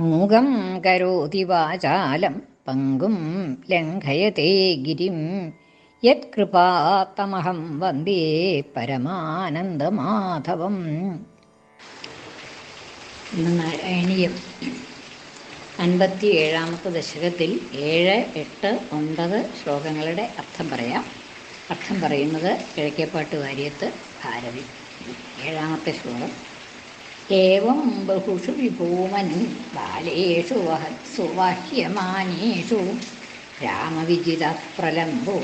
മൂകം കരോതി വാചാലം പങ്കും ലംഘയത്തെ ഗിരിം. യത്കൃപാത്തമഹം വന്ദേ പരമാനന്ദമാധവം. നാരായണീയം അൻപത്തി ഏഴാമത്തെ ദശകത്തിൽ ഏഴ് എട്ട് ഒൻപത് ശ്ലോകങ്ങളുടെ അർത്ഥം പറയാം. അർത്ഥം പറയുന്നത് കിഴക്കേപ്പാട്ട് വാര്യത്ത് ഭാരതി. ഏഴാമത്തെ ശ്ലോകം. ഏവം ബഹുഷു വിഭൂമൻ ബാലേഷു വഹത്സു വാഹ്യമാനേഷു രാമവിജിത പ്രലംബോ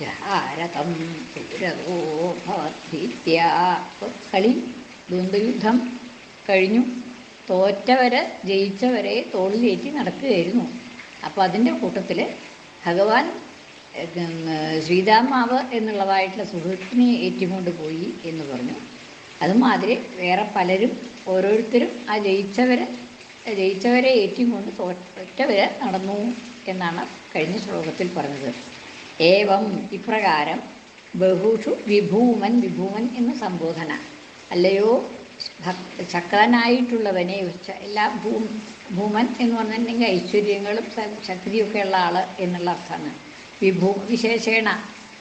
ജഹാരതം സൂരവോ ഭവദ്ഭീത്യാ. കളി കഴിഞ്ഞു. തോറ്റവരെ ജയിച്ചവരെ തോളിലേറ്റി നടക്കുകയായിരുന്നു. അപ്പോൾ അതിന്റെ കൂട്ടത്തിൽ ഭഗവാൻ ശ്രീരാമാവ് എന്നുള്ളതായിട്ടുള്ള സുഹൃത്തിനെ ഏറ്റുകൊണ്ട് പോയി എന്ന് പറഞ്ഞു. അതുമാതിരി വേറെ പലരും ഓരോരുത്തരും ആ ജയിച്ചവരെ ജയിച്ചവരെ ഏറ്റുകൊണ്ട് തോറ്റവരെ നടന്നു എന്നാണ് കഴിഞ്ഞ ശ്ലോകത്തിൽ പറഞ്ഞത്. ഏവം ഇപ്രകാരം ബഹുഷു വിഭൂമൻ വിഭൂമൻ എന്ന സംബോധന. അല്ലയോ ശക്തനായിട്ടുള്ളവനെ എല്ലാ ഭൂ ഭൂമൻ എന്ന് പറഞ്ഞിട്ടുണ്ടെങ്കിൽ ഐശ്വര്യങ്ങളും ശക്തിയൊക്കെ ഉള്ള ആൾ എന്നുള്ള അർത്ഥമാണ്. വിഭൂ വിശേഷേണ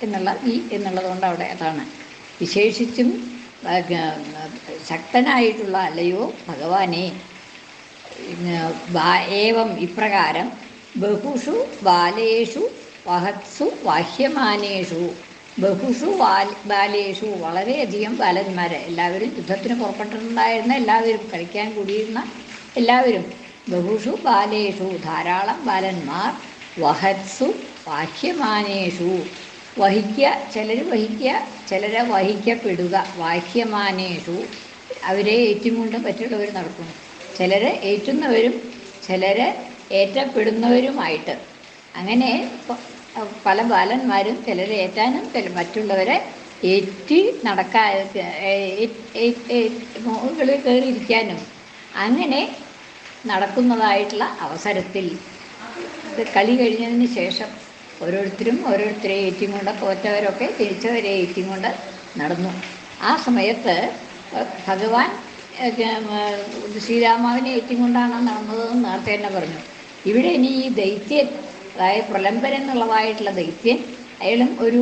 എന്നുള്ള ഈ എന്നുള്ളതുകൊണ്ട് അവിടെ അതാണ്. വിശേഷിച്ചും ശക്തനായിട്ടുള്ള അല്ലയോ ഭഗവാനെ? ഏവം ഇപ്രകാരം ബഹുഷു ബാലേഷു വഹത്സു വാഹ്യമാനേഷു. ബഹുഷു ബാലേഷു വളരെയധികം ബാലന്മാരെ. എല്ലാവരും യുദ്ധത്തിന് പുറപ്പെട്ടിട്ടുണ്ടായിരുന്ന എല്ലാവരും കളിക്കാൻ കൂടിയിരുന്ന എല്ലാവരും. ബഹുഷു ബാലേഷു ധാരാളം ബാലന്മാർ. വഹത്സു വാഹ്യമാനേഷു. വഹിക്കുക ചിലർ വഹിക്കുക ചിലരെ വഹിക്കപ്പെടുക. വാഹ്യമാനേഷു അവരെ ഏറ്റുകൊണ്ട് മറ്റുള്ളവർ നടക്കുന്നു. ചിലരെ ഏറ്റുന്നവരും ചിലരെ ഏറ്റപ്പെടുന്നവരുമായിട്ട്. അങ്ങനെ പല ബാലന്മാരും ചിലരെ ഏറ്റാനും ചില മറ്റുള്ളവരെ ഏറ്റി നടക്കാ മുകളിൽ കയറിയിരിക്കാനും അങ്ങനെ നടക്കുന്നതായിട്ടുള്ള അവസരത്തിൽ. കളി കഴിഞ്ഞതിന് ശേഷം ഓരോരുത്തരും ഓരോരുത്തരെ ഏറ്റും കൊണ്ട് തോറ്റവരൊക്കെ തിരിച്ചവരെ ഏറ്റും കൊണ്ട് നടന്നു. ആ സമയത്ത് ഭഗവാൻ ശ്രീരാമാവിനെ ഏറ്റും കൊണ്ടാണ് നടന്നതെന്ന് നേരത്തെ തന്നെ പറഞ്ഞു. ഇവിടെ ഇനി ഈ ദൈത്യൻ അതായത് പ്രലംബൻ എന്നുള്ളതായിട്ടുള്ള ദൈത്യൻ അയാളും ഒരു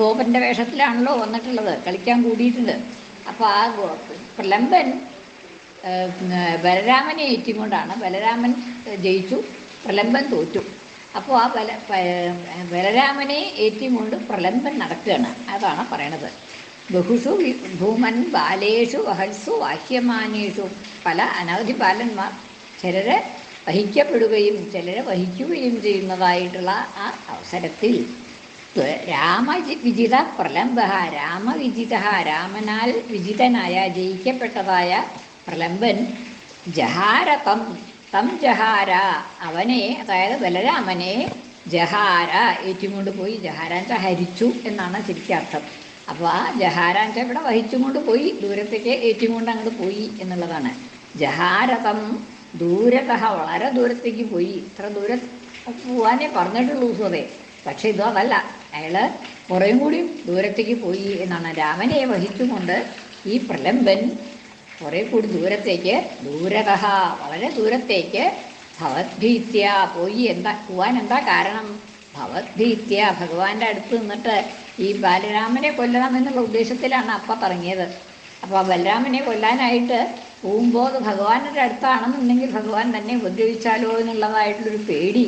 ഗോപന്റെ വേഷത്തിലാണല്ലോ വന്നിട്ടുള്ളത് കളിക്കാൻ കൂടിയിട്ടുണ്ട്. അപ്പോൾ ആ പ്രലംബൻ ബലരാമനെ ഏറ്റുകൊണ്ടാണ് ബലരാമൻ ജയിച്ചു പ്രലംബൻ തോറ്റു. അപ്പോൾ ആ ബല ബലരാമനെ ഏറ്റുകൊണ്ട് പ്രലംബൻ നടക്കുകയാണ്. അതാണ് പറയണത്. ബഹുഷു ഭൂമൻ ബാലേഷു വഹൽസു വാഹ്യമാനേഷു പല അനവധി ബാലന്മാർ ചിലരെ വഹിക്കപ്പെടുകയും ചിലരെ വഹിക്കുകയും ചെയ്യുന്നതായിട്ടുള്ള ആ അവസരത്തിൽ രാമ വിജിത പ്രലംബ രാമവിജിത രാമനാൽ വിജിതനായ ജയിക്കപ്പെട്ടതായ പ്രലംബൻ ജഹാരതം തം ജഹാര. അവനെ അതായത് ബലരാമനെ ജഹാര ഏറ്റുകൊണ്ട് പോയി ജഹാരാന്റെ ഹരിച്ചു എന്നാണ് ശരിക്കും അർത്ഥം. അപ്പോൾ ആ ജഹാരാന്റെ ഇവിടെ വഹിച്ചുകൊണ്ട് പോയി ദൂരത്തേക്ക് ഏറ്റുകൊണ്ട് അങ്ങോട്ട് പോയി എന്നുള്ളതാണ്. ജഹാരതം ദൂരത വളരെ ദൂരത്തേക്ക് പോയി. ഇത്ര ദൂരം പോവാനേ പറഞ്ഞിട്ടുള്ളൂ സുതേ പക്ഷെ ഇതോ അതല്ല. അയാൾ കുറേയും കൂടി ദൂരത്തേക്ക് പോയി എന്നാണ്. രാമനെ വഹിച്ചുകൊണ്ട് ഈ പ്രലംബൻ കുറേ കൂടി ദൂരത്തേക്ക് ദൂരത വളരെ ദൂരത്തേക്ക് ഭവദ്ഭീത്യ പോയി. എന്താ പോവാൻ എന്താ കാരണം? ഭവത്ഭീത്യ ഭഗവാന്റെ അടുത്ത് നിന്നിട്ട് ഈ ബാലരാമനെ കൊല്ലണം എന്നുള്ള ഉദ്ദേശത്തിലാണ് അപ്പ പറഞ്ഞത് അപ്പോൾ ബലരാമനെ കൊല്ലാനായിട്ട് പോകുമ്പോൾ ഭഗവാന്റെ അടുത്താണെന്നുണ്ടെങ്കിൽ ഭഗവാൻ തന്നെ ഉപദ്രവിച്ചാലോ എന്നുള്ളതായിട്ടുള്ളൊരു പേടി.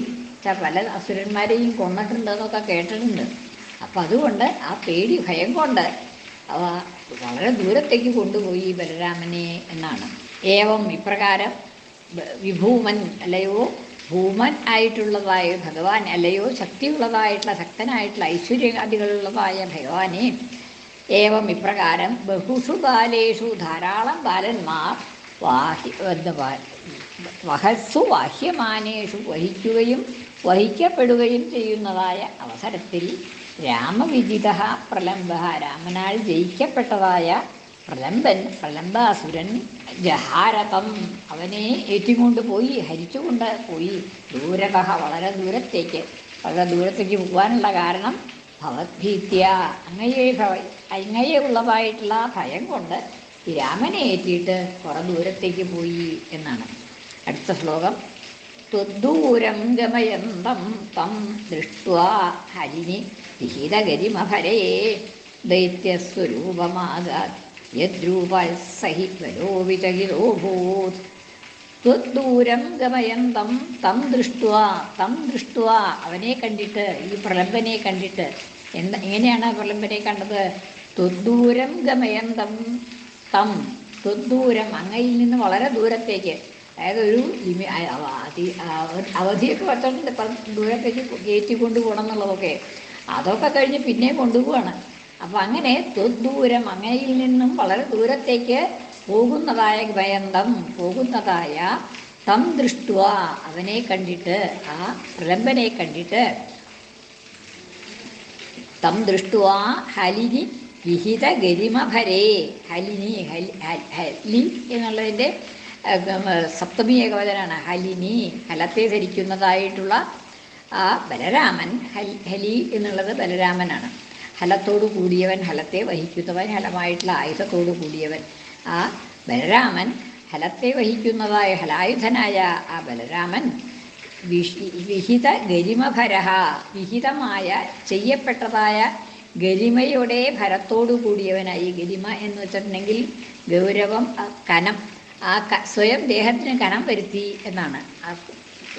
പല അസുരന്മാരെയും കൊന്നിട്ടുണ്ടെന്നൊക്കെ കേട്ടിട്ടുണ്ട്. അപ്പം അതുകൊണ്ട് ആ പേടി ഭയം കൊണ്ട് അവ വളരെ ദൂരത്തേക്ക് കൊണ്ടുപോയി ബലരാമനെ എന്നാണ്. ഏവം ഇപ്രകാരം വിഭൂമൻ അല്ലയോ ഭൂമൻ ആയിട്ടുള്ളതായ ഭഗവാൻ അല്ലയോ ശക്തിയുള്ളതായിട്ടുള്ള ശക്തനായിട്ടുള്ള ഐശ്വര്യാദികളുള്ളതായ ഭഗവാനെ. ഏവം ഇപ്രകാരം ബഹുഷു ബാലേഷു ധാരാളം ബാലന്മാർ വാഹി വഹസ്സു വാഹ്യമാനേഷു വഹിക്കുകയും വഹിക്കപ്പെടുകയും ചെയ്യുന്നതായ അവസരത്തിൽ രാമവിജിത പ്രലംബ രാമനാൽ ജയിക്കപ്പെട്ടതായ പ്രലംബൻ പ്രലംബാസുരൻ ജഹാരതം അവനെ ഏറ്റുകൊണ്ട് പോയി ഹരിച്ചുകൊണ്ട് പോയി. ദൂരത വളരെ ദൂരത്തേക്ക്. വളരെ ദൂരത്തേക്ക് പോകാനുള്ള കാരണം ഭവദ്ഭീത്യ അങ്ങയെ ഭവ അങ്ങയെ ഉള്ളതായിട്ടുള്ള ഭയം കൊണ്ട് രാമനെ ഏറ്റിയിട്ട് കുറെ ദൂരത്തേക്ക് പോയി എന്നാണ്. അടുത്ത ശ്ലോകം. ത്വദൂരം ഗമയന്തം തം ദൃഷ്ട്വാ ഹരിണി വിഹിതഗരിമഭരേ ദൈത്യസ്വരൂപമാകാത്. യദ്രൂപാൽ സഹി ബലോ വിചകിതോഭൂത് ത്വദൂരം ഗമയന്തം തം ദൃഷ്ട തം ദൃഷ്ട അവനെ കണ്ടിട്ട് ഈ പ്രലംബനെ കണ്ടിട്ട്. എന്താ എങ്ങനെയാണ് ആ കണ്ടത്? ത്വദൂരം ഗമയന്തം തം ത്വദൂരം അങ്ങയിൽ നിന്ന് വളരെ ദൂരത്തേക്ക്. അതായത് ഒരു ഇമി അവധി അവധിയൊക്കെ വെച്ചിട്ടുണ്ട് ദൂരത്തേക്ക് കയറ്റി കൊണ്ടുപോകണം എന്നുള്ളതൊക്കെ. അതൊക്കെ കഴിഞ്ഞ് പിന്നെ കൊണ്ടുപോവാണ്. അപ്പം അങ്ങനെ ദൂരം അങ്ങയിൽ നിന്നും വളരെ ദൂരത്തേക്ക് പോകുന്നതായ ഭയന്തം പോകുന്നതായ തം ദൃഷ്ടുവ. അവനെ കണ്ടിട്ട് ആ പ്രലംബനെ കണ്ടിട്ട് തം ദൃഷ്ടുവ ഹലിനി വിഹിത ഗരിമഭരേ. ഹലിനി ഹലി എന്നുള്ളതിന്റെ സപ്തമി ഏകവചനാണ്. ഹലിനി ഹലത്തെ ധരിക്കുന്നതായിട്ടുള്ള ആ ബലരാമൻ ഹലി ഹലി എന്നുള്ളത് ബലരാമനാണ്. ഹലത്തോടു കൂടിയവൻ ഹലത്തെ വഹിക്കുന്നവൻ ഹലമായിട്ടുള്ള ആയുധത്തോടു കൂടിയവൻ. ആ ബലരാമൻ ഹലത്തെ വഹിക്കുന്നതായ ഹലായുധനായ ആ ബലരാമൻ വിഷി- വിഹിത ഗരിമഭരഹ വിഹിതമായ ചെയ്യപ്പെട്ടതായ ഗരിമയുടെ ഭരത്തോടു കൂടിയവനായി. ഗരിമ എന്ന് വെച്ചിട്ടുണ്ടെങ്കിൽ ഗൗരവം കനം ആ സ്വയം ദേഹത്തിന് കനം വരുത്തി എന്നാണ്. ആ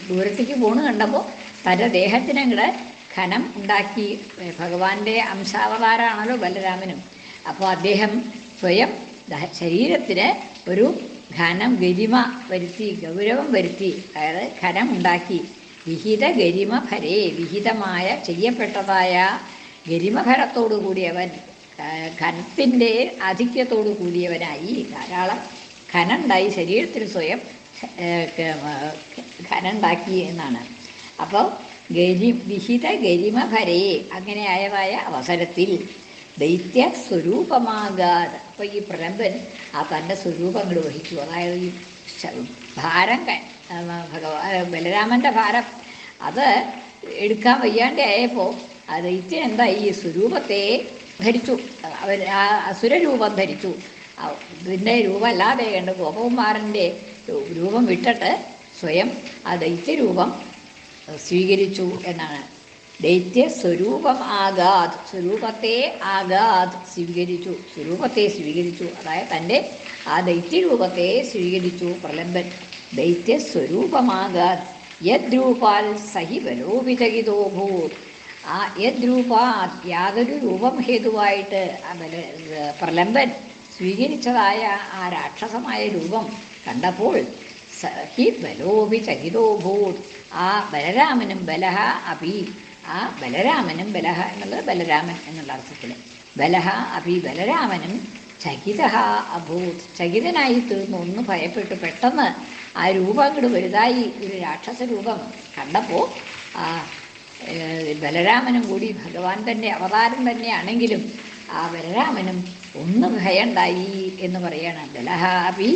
ദൂരത്തേക്ക് പോണ് കണ്ടപ്പോൾ തന്റെ ദേഹത്തിന് അങ്ങോട്ട് ഖനം ഉണ്ടാക്കി ഭഗവാന്റെ അംശാവതാരാണല്ലോ ബലരാമനും. അപ്പോൾ അദ്ദേഹം സ്വയം ശരീരത്തിന് ഒരു ഘനം ഗരിമ വരുത്തി ഗൗരവം വരുത്തി അതായത് ഖനം ഉണ്ടാക്കി. വിഹിത ഗരിമ ഭരേ വിഹിതമായ ചെയ്യപ്പെട്ടതായ ഗരിമഫരത്തോടു കൂടിയവൻ ഖനത്തിന്റെ ആധിക്യത്തോടു കൂടിയവനായി ധാരാളം ഖനുണ്ടായി ശരീരത്തിൽ സ്വയം ഖനുണ്ടാക്കി എന്നാണ്. അപ്പോൾ ഗരി വിഹിത ഗരിമഭരേ അങ്ങനെ ആയതായ അവസരത്തിൽ ദൈത്യ സ്വരൂപമാകാതെ അപ്പോൾ ഈ പ്രലംബൻ ആ തന്റെ സ്വരൂപങ്ങൾ വഹിച്ചു. അതായത് ഈ ഭാരം ഭഗവാ ബലരാമന്റെ ഭാരം അത് എടുക്കാൻ വയ്യാണ്ടായപ്പോൾ ആ ദൈത്യൻ എന്താ ഈ സ്വരൂപത്തെ ധരിച്ചു. അവർ ആ അസുരരൂപം ധരിച്ചു. ഇതിന്റെ രൂപം അല്ലാതെ കണ്ട് ഗോപകുമാരന്റെ രൂപം വിട്ടിട്ട് സ്വയം ആ ദൈത്യരൂപം സ്വീകരിച്ചു എന്നാണ്. ദൈത്യ സ്വരൂപം ആകാത് സ്വരൂപത്തെ ആകാത് സ്വീകരിച്ചു സ്വരൂപത്തെ സ്വീകരിച്ചു. അതായത് തന്റെ ആ ദൈത്യരൂപത്തെ സ്വീകരിച്ചു പ്രലംബൻ. ദൈത്യ സ്വരൂപമാകാത് യദ്രൂപാൽ സഹി ബലോപിതകിതോ ഭൂത്. ആ യദ്രൂപാ യാതൊരു രൂപം ഹേതുവായിട്ട് പ്രലംബൻ സ്വീകരിച്ചതായ ആ രാക്ഷസമായ രൂപം കണ്ടപ്പോൾ സഹി ബലോപി ചകിതോ ഭൂത് ആ ബലരാമനും ബലഹ അഭി ആ ബലരാമനും ബലഹ എന്നുള്ളത് ബലരാമൻ എന്നുള്ള അർത്ഥത്തിൽ ബലഹ അഭി ബലരാമനും ചകിത അഭൂത്. ചകിതനായി തീർന്നു. ഒന്ന് ഭയപ്പെട്ടു. പെട്ടെന്ന് ആ രൂപം അങ്ങോട്ട് വലുതായി. ഒരു രാക്ഷസ രൂപം കണ്ടപ്പോൾ ആ ബലരാമനും കൂടി ഭഗവാൻ തന്നെ അവതാരം തന്നെയാണെങ്കിലും ആ ബലരാമനും ഒന്ന് ഭയണ്ടായി എന്ന് പറയാണ് ബലഹാപി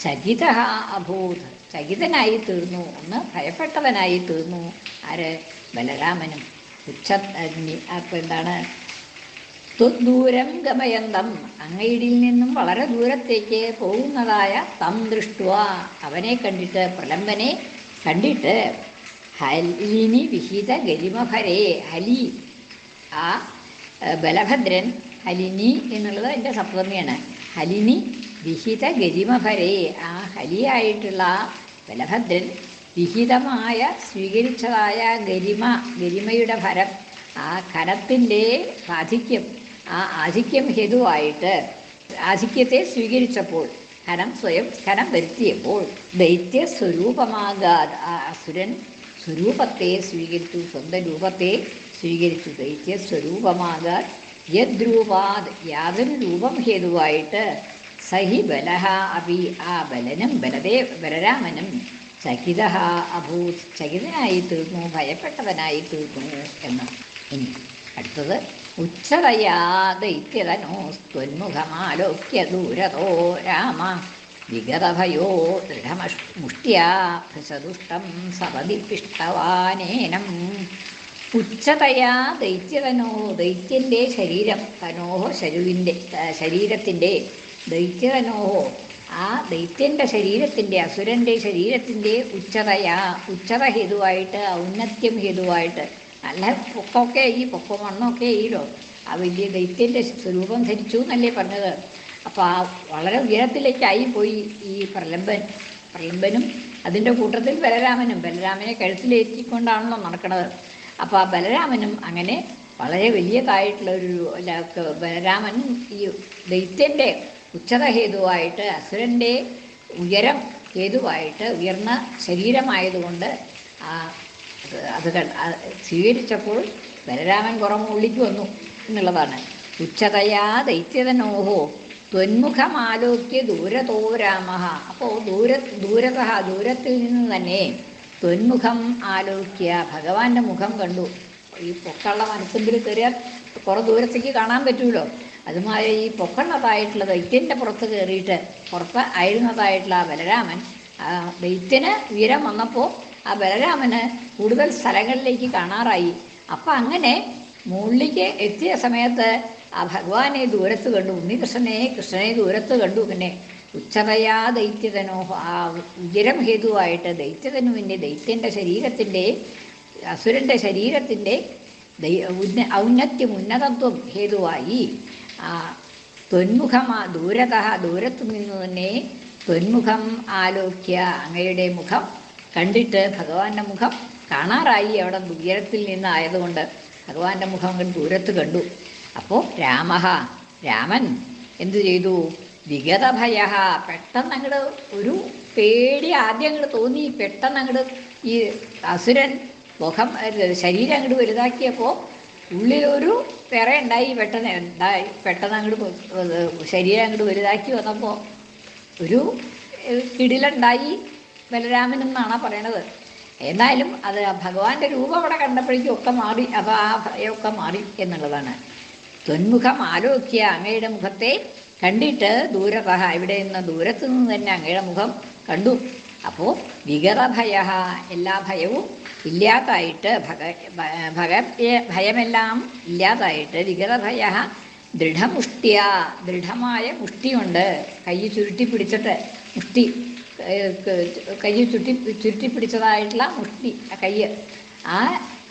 ചകിത അഭൂത്. ചകിതനായി തീർന്നു. ഒന്ന് ഭയപ്പെട്ടവനായി തീർന്നു. ആര്? ബലരാമനും. ഉച്ച എന്താണ്? ദൂരം ഗമയന്തം. അങ്ങയിടിൽ നിന്നും വളരെ ദൂരത്തേക്ക് പോകുന്നതായ തം ദൃഷ്ടുവ. അവനെ കണ്ടിട്ട് പ്രലംബനെ കണ്ടിട്ട് ഹലിനി വിഹിത ഗരിമഭരേ ഹലി ആ ബലഭദ്രൻ ഹലിനി എന്നുള്ളത് എന്റെ സപ്തമിയാണ് ഹലിനി വിഹിത ഗരിമഭരേ ആ ഹലിയായിട്ടുള്ള ആ ബലഭദ്രൻ വിഹിതമായ സ്വീകരിച്ചതായ ഗരിമ ഗരിമയുടെ ഭരം ആ കരത്തിന്റെ ആധിക്യം ആ ആധിക്യം ഹേതുവായിട്ട് ആധിക്യത്തെ സ്വീകരിച്ചപ്പോൾ ഖനം സ്വയം ഖനം വരുത്തിയപ്പോൾ ദൈത്യ സ്വരൂപമാകാതെ അസുരൻ സ്വരൂപത്തെ സ്വീകരിച്ചു സ്വന്തം രൂപത്തെ സ്വീകരിച്ചു. ദൈത്യ സ്വരൂപമാകാൻ യദ്രൂപാത് യാതൊരു രൂപം ഹേതുവായിട്ട് സഹി ബലഹ അപി ആ ബലനും ബലദേ ബലരാമനും ചകിത അഭൂത് ചകിതനായി തീർന്നു ഭയപ്പെട്ടവനായി തീർന്നു എന്ന് ഇനി അടുത്തത് ഉച്ചതയാ ദൈത്യതനോസ്ത്വന്മുഖമാലോക്യ ദൂരതോ രാമ। വിഗതഭയോ ദൃഢമഷ് മുഷ്ട്യാ ഭൃശദുഷ്ടം സപതി പിഷ്ടവാനേനം। ഉച്ചതയാ ദൈത്യതനോ ദൈത്യന്റെ ശരീരം തനോഹോ ശരുവിന്റെ ശരീരത്തിന്റെ ദൈത്യതനോഹോ ആ ദൈത്യന്റെ ശരീരത്തിന്റെ അസുരന്റെ ശരീരത്തിന്റെ ഉച്ചതയാ ഉച്ചത ഹേതുവായിട്ട് ഔന്നത്യം ഹേതുവായിട്ട്. നല്ല പൊക്കമൊക്കെ ഈ പൊക്കം മണ്ണൊക്കെ ഈലോ ആ വലിയ ദൈത്യന്റെ സ്വരൂപം ധരിച്ചു എന്നല്ലേ പറഞ്ഞത്. അപ്പോൾ ആ വളരെ ഉയരത്തിലേക്കായി പോയി ഈ പ്രലംബൻ. പ്രലംബനും അതിന്റെ കൂട്ടത്തിൽ ബലരാമനും ബലരാമനെ കഴുത്തിലേറ്റിക്കൊണ്ടാണല്ലോ നടക്കുന്നത് അപ്പോൾ ആ ബലരാമനും അങ്ങനെ വളരെ വലിയതായിട്ടുള്ള ഒരു ബലരാമൻ ഈ ദൈത്യന്റെ ഉച്ചത ഹേതുവായിട്ട് അസുരന്റെ ഉയരം ഹേതുവായിട്ട് ഉയർന്ന ശരീരമായതുകൊണ്ട് ആ അത് സ്വീകരിച്ചപ്പോൾ ബലരാമൻ പുറം ഉള്ളിക്ക് വന്നു എന്നുള്ളതാണ്. ഉച്ചതയാ ദൈത്യതനോഹോ ത്വന്മുഖമാലോക്യ ദൂരതോ രാമ അപ്പോൾ ദൂര ദൂരത ദൂരത്തിൽ നിന്ന് തന്നെ ത്വന്മുഖം ആലോക്യ. ഭഗവാന്റെ മുഖം കണ്ടു. ഈ പൊക്കള്ള മനസ്സിൽ കയറിയാൽ കുറേ ദൂരത്തേക്ക് കാണാൻ പറ്റുമല്ലോ അതുമാതിരി ഈ പൊക്കള്ളതായിട്ടുള്ള ദൈത്യന്റെ പുറത്ത് കയറിയിട്ട് പുറത്ത് ആയിരുന്നതായിട്ടുള്ള ആ ബലരാമൻ ദൈത്യന് ഉയരം വന്നപ്പോൾ ആ ബലരാമന് കൂടുതൽ സ്ഥലങ്ങളിലേക്ക് കാണാറായി. അപ്പം അങ്ങനെ മുകളിലേക്ക് എത്തിയ സമയത്ത് ആ ഭഗവാനെ ദൂരത്ത് കണ്ടു ഉണ്ണികൃഷ്ണനെ കൃഷ്ണനെ ദൂരത്ത് കണ്ടു. പിന്നെ ഉച്ചതയാ ദൈത്യതനോ ആ ഉയരം ഹേതുവായിട്ട് ദൈത്യതനുവിന്റെ ദൈത്യന്റെ ശരീരത്തിന്റെ അസുരന്റെ ശരീരത്തിന്റെ ഔന്നത്യം ഉന്നതത്വം ഹേതുവായി. ത്വന്മുഖം ദൂരത ദൂരത്തു നിന്ന് തന്നെ ത്വന്മുഖം ആലോക്യ അങ്ങയുടെ മുഖം കണ്ടിട്ട് ഭഗവാന്റെ മുഖം കാണാറായി. അവിടെ ഉയരത്തിൽ നിന്നായതുകൊണ്ട് ഭഗവാന്റെ മുഖം കണ്ട് ദൂരത്ത് കണ്ടു. അപ്പോൾ രാമ രാമൻ എന്തു ചെയ്തു? വിഗതഭയ പെട്ടെന്ന് അങ്ങോട്ട് ഒരു പേടി ആദ്യം അങ്ങോട്ട് തോന്നി. പെട്ടെന്ന് അങ്ങോട്ട് ഈ അസുരൻ മുഖം ശരീരം അങ്ങോട്ട് വലുതാക്കിയപ്പോൾ ഉള്ളിലൊരു വിറ ഉണ്ടായി പെട്ടെന്ന് ഉണ്ടായി പെട്ടെന്ന് അങ്ങോട്ട് ശരീരം അങ്ങോട്ട് വലുതാക്കി വന്നപ്പോൾ ഒരു കിടിലുണ്ടായി. ബലരാമൻ എന്നാണ് പറയണത്. എന്നാലും അത് ഭഗവാന്റെ രൂപം അവിടെ കണ്ടപ്പോഴേക്കും ഒക്കെ മാറി അപ്പോൾ ആ ഭയമൊക്കെ മാറി എന്നുള്ളതാണ്. തൊന്മുഖം ആലോക്യ അങ്ങയുടെ മുഖത്തെ കണ്ടിട്ട് ദൂരത ഇവിടെ നിന്ന് ദൂരത്തു നിന്ന് തന്നെ അങ്ങയുടെ മുഖം കണ്ടു. അപ്പോൾ വിഗതഭയ എല്ലാ ഭയവും ഇല്ലാതായിട്ട് ഭഗ ഭ- ഭഗ ഭയമെല്ലാം ഇല്ലാതായിട്ട് വിഗതഭയ ദൃഢമുഷ്ടിയ ദൃഢമായ മുഷ്ടിയുണ്ട്. കൈ ചുരുട്ടി പിടിച്ചിട്ട് മുഷ്ടി ക- ചുരുട്ടി ചുരുട്ടി പിടിച്ചതായിട്ടുള്ള മുഷ്ടി കൈ ആ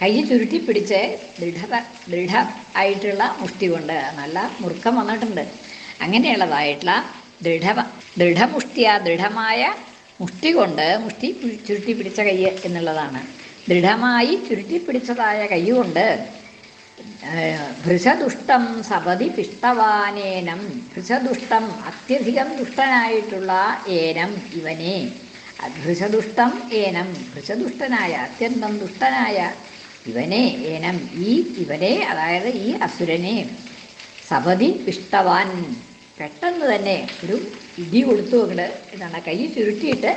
കൈ ചുരുട്ടി പിടിച്ച് ദൃഢത ദൃഢ ആയിട്ടുള്ള മുഷ്ടി കൊണ്ട് നല്ല മുറുക്കം വന്നിട്ടുണ്ട്. അങ്ങനെയുള്ളതായിട്ടുള്ള ദൃഢ ദൃഢമുഷ്ടിയ ദൃഢമായ മുഷ്ടി കൊണ്ട് മുഷ്ടി ചുരുട്ടി പിടിച്ച കൈ എന്നുള്ളതാണ്. ദൃഢമായി ചുരുട്ടിപ്പിടിച്ചതായ കൈകൊണ്ട് ഭൃഷദുഷ്ടം സപതി പിഷ്ടവാനേനം. ഭൃശദുഷ്ടം അത്യധികം ദുഷ്ടനായിട്ടുള്ള ഏനം ഇവനെ. ഭൃശദുഷ്ടം ഏനം ഭൃശദുഷ്ടനായ അത്യന്തം ദുഷ്ടനായ ഇവനെ ഏനം ഈ ഇവനെ അതായത് ഈ അസുരനെ. സപതി പിഷ്ടവാൻ. പെട്ടെന്ന് തന്നെ ഒരു ഇടി കൊടുത്തു കൊണ്ട് എന്താണ് കൈ ചുരുട്ടിയിട്ട്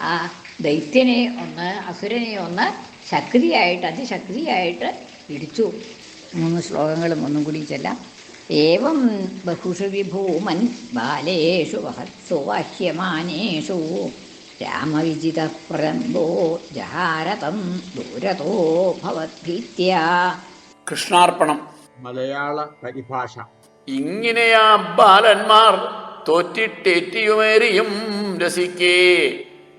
ആ ദൈത്യനെ ഒന്ന് അസുരനെ ഒന്ന് ശക്തിയായിട്ട് അതിശക്തിയായിട്ട് ഇടിച്ചു. മൂന്ന് ശ്ലോകങ്ങളും ഒന്നും കൂടി ചെല്ലാം. ഏവം ബഹുഷു വിഭൂമൻ ബാലേഷു വഹത്സു വാഹ്യമാനേഷു രാമവിജിത പ്രംബോ ജഹാരതം ദൂരതോ ഭവദ്ഭീത്യ. കൃഷ്ണാർപ്പണം. മലയാള പരിഭാഷ. ഇങ്ങനെയാ ബാലന്മാർ തോറ്റിട്ടേറ്റിയുമേറിയും രസിക്കേ.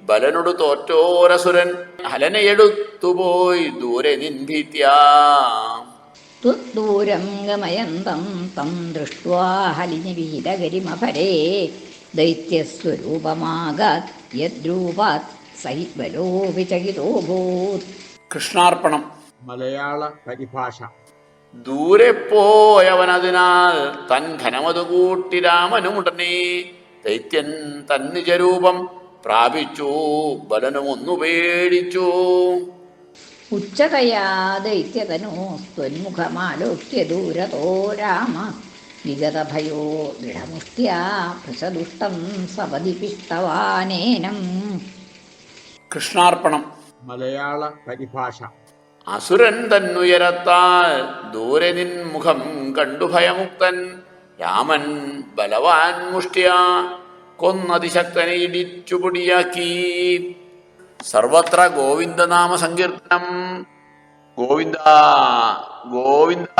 ബലനോട് തോറ്റോരസുരൻ ഹലനയെടുത്തുപോയി ദൂരെ തം ദൃഷ്ട്വാ യദ്രൂപാത് ചകിതോഭൂത് കൃഷ്ണാർപ്പണം. മലയാള പരിഭാഷ. ദൂരെ പോയവനതിനാൽ തൻ ഘനമതു കൂട്ടി രാമനുമുടനെ ദൈത്യൻ തന്നിജരൂപം പ്രാപിച്ചു ബലനമൊന്നു പേടിച്ചു. ഉച്ചതയാ ദൈത്യതനോ സ്വന്മുഖമാലോക്യ ദൂരതോ രാമ. വിഗതഭയോ ദൃഢമുഷ്ട്യാ ഭൃശദുഷ്ടം സപതി പിഷ്ടവാനേനം കൃഷ്ണാർപ്പണം. മലയാള പരിഭാഷ. അസുരൻ തന്നുയരത്താൽ ദൂരെ നിൻ മുഖം കണ്ടു ഭയമുക്തൻ. രാമൻ ബലവാൻ മുഷ്ടിയ. കൊന്നതിശക്തനെ ഇടിച്ചു പൊടിയാക്കി സർവത്ര ഗോവിന്ദനാമ സങ്കീർത്തനം ഗോവിന്ദ ഗോവിന്ദ.